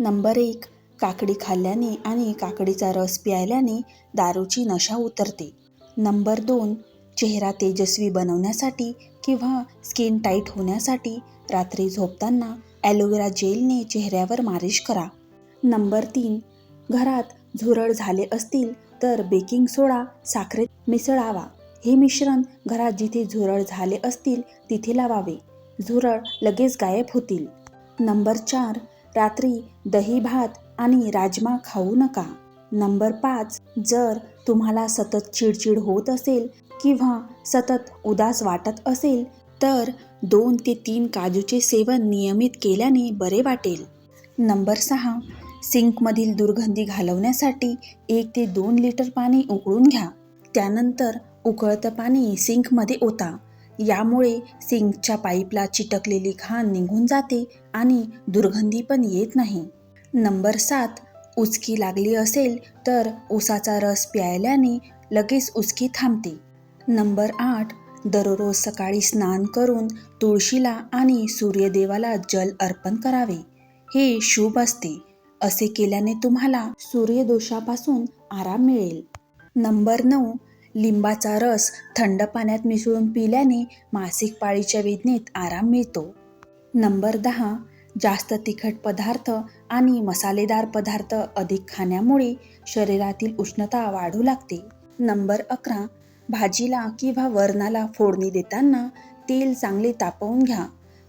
Number एक काकडी खाल्ल्याने आणि काकडीचा रस प्यायल्याने दारूची नशा उतरते. नंबर दोन चेहरा तेजस्वी बनवण्यासाठी किंवा स्किन टाईट होण्यासाठी रात्री झोपताना ॲलोवेरा जेलने चेहऱ्यावर मालिश करा. नंबर तीन घरात झुरळ झाले असतील तर बेकिंग सोडा साखरेत मिसळावा. हे मिश्रण घरात जिथे झुरळ झाले असतील तिथे लावावे. झुरळ लगेच गायब होतील. नंबर चार रात्री दही भात आणि राजमा खाऊ नका. नंबर पाच जर तुम्हाला सतत चिडचिड होत असेल किंवा सतत उदास वाटत असेल तर दोन ते तीन काजूचे सेवन नियमित केल्याने बरे वाटेल. नंबर सहा सिंकमधील दुर्गंधी घालवण्यासाठी एक ते दोन लिटर पाणी उकळून घ्या. त्यानंतर उकळतं पाणी सिंकमध्ये ओता. यामुळे सिंकच्या पाईपला चिटकलेली घाण निघून जाते आणि दुर्गंधी पण येत नाही. नंबर सात उचकी लागली असेल तर उसाचा रस प्यायल्याने लगेच उचकी थांबते. नंबर आठ दररोज सकाळी स्नान करून तुळशीला आणि सूर्यदेवाला जल अर्पण करावे. हे शुभ असते. असे केल्याने तुम्हाला सूर्यदोषापासून आराम मिळेल. नंबर नऊ लिंबाचा रस थंड पाण्यात मिसळून पिल्याने मासिक पाळीच्या वेदनेत आराम मिळतो. नंबर दहा जास्त तिखट पदार्थ आणि मसालेदार पदार्थ अधिक खाण्यामुळे शरीरातील उष्णता वाढू लागते. नंबर अकरा भाजीला किंवा वरणाला फोडणी देताना तेल चांगले तापवून घ्या.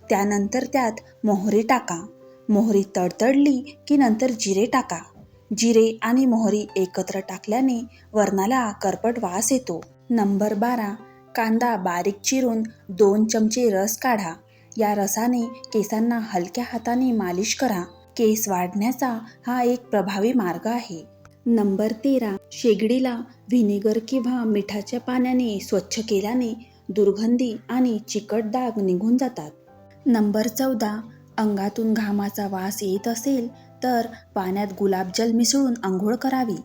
त्यानंतर त्यात मोहरी टाका. मोहरी तडतडली की नंतर जिरे टाका. जिरे आणि मोहरी एकत्र टाकल्याने वरणाला करपट वास येतो. नंबर बारा. कांदा बारीक चिरून दोन चमचे रस काढा. या रसाने केसांना हलक्या हाताने मालिश करा. केस वाढण्याचा हा एक प्रभावी मार्ग आहे. नंबर तेरा. शेगडीला व्हिनेगर किंवा मिठाच्या पाण्याने स्वच्छ केल्याने दुर्गंधी आणि चिकट डाग निघून जातात. नंबर चौदा. अंगातून घामाचा वास येत असेल तर पाण्यात गुलाबजल मिसळून आंघोळ करावी.